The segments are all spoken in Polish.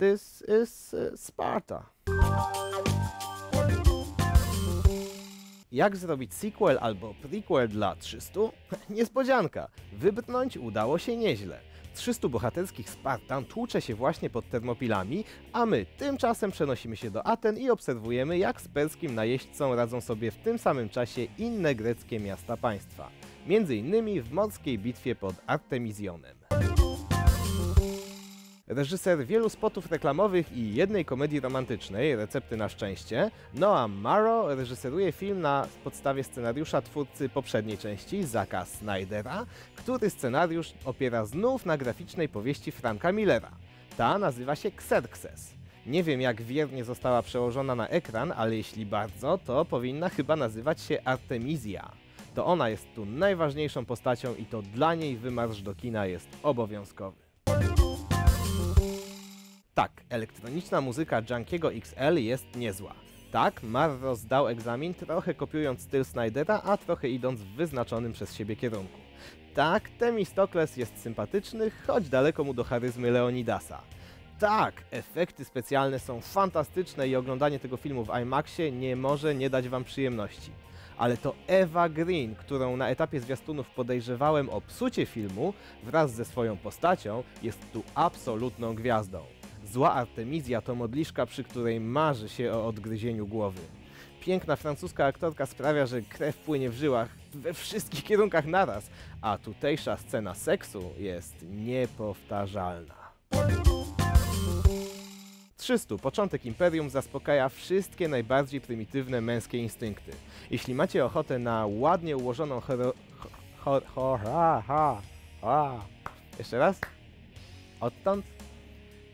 This is uh, Sparta. Jak zrobić sequel albo prequel dla 300? Niespodzianka! Wybrnąć udało się nieźle. 300 bohaterskich Spartan tłucze się właśnie pod Termopilami, a my tymczasem przenosimy się do Aten i obserwujemy jak z perskim najeźdźcą radzą sobie w tym samym czasie inne greckie miasta państwa. Między innymi w morskiej bitwie pod Artemizjonem. Reżyser wielu spotów reklamowych i jednej komedii romantycznej, Recepty na szczęście, Noah Marrow reżyseruje film na podstawie scenariusza twórcy poprzedniej części, Zacka Snydera, który scenariusz opiera znów na graficznej powieści Franka Millera. Ta nazywa się Xerxes. Nie wiem jak wiernie została przełożona na ekran, ale jeśli bardzo, to powinna chyba nazywać się Artemizja. To ona jest tu najważniejszą postacią i to dla niej wymarsz do kina jest obowiązkowy. Tak, elektroniczna muzyka Junkiego XL jest niezła. Tak, Marro zdał egzamin trochę kopiując styl Snydera, a trochę idąc w wyznaczonym przez siebie kierunku. Tak, Temistokles jest sympatyczny, choć daleko mu do charyzmy Leonidasa. Tak, efekty specjalne są fantastyczne i oglądanie tego filmu w IMAXie nie może nie dać wam przyjemności. Ale to Eva Green, którą na etapie zwiastunów podejrzewałem o psucie filmu, wraz ze swoją postacią, jest tu absolutną gwiazdą. Zła Artemizja to modliszka, przy której marzy się o odgryzieniu głowy. Piękna francuska aktorka sprawia, że krew płynie w żyłach we wszystkich kierunkach naraz, a tutejsza scena seksu jest niepowtarzalna. 300. Początek Imperium zaspokaja wszystkie najbardziej prymitywne męskie instynkty. Jeśli macie ochotę na ładnie ułożoną ha, ha, ha. Jeszcze raz? Odtąd?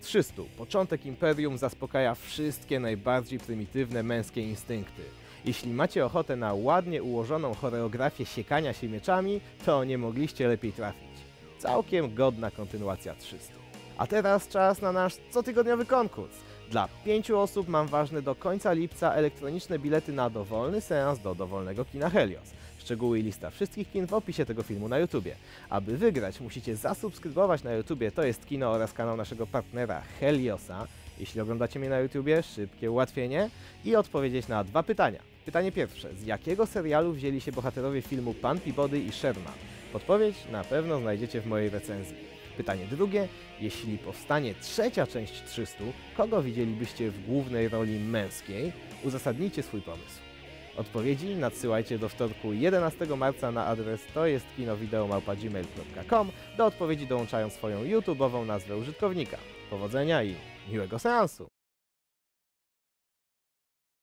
300. Początek Imperium zaspokaja wszystkie najbardziej prymitywne męskie instynkty. Jeśli macie ochotę na ładnie ułożoną choreografię siekania się mieczami, to nie mogliście lepiej trafić. Całkiem godna kontynuacja 300. A teraz czas na nasz cotygodniowy konkurs. Dla pięciu osób mam ważne do końca lipca elektroniczne bilety na dowolny seans do dowolnego kina Helios. Szczegóły i lista wszystkich kin w opisie tego filmu na YouTubie. Aby wygrać, musicie zasubskrybować na YouTubie, to jest kino oraz kanał naszego partnera Heliosa. Jeśli oglądacie mnie na YouTubie, szybkie ułatwienie i odpowiedzieć na dwa pytania. Pytanie pierwsze. Z jakiego serialu wzięli się bohaterowie filmu Pan Peabody i Sherman? Podpowiedź na pewno znajdziecie w mojej recenzji. Pytanie drugie. Jeśli powstanie trzecia część 300, kogo widzielibyście w głównej roli męskiej? Uzasadnijcie swój pomysł. Odpowiedzi nadsyłajcie do wtorku 11 marca na adres to jest kinowideomałpa.gmail.com do odpowiedzi dołączają swoją YouTube'ową nazwę użytkownika. Powodzenia i miłego seansu!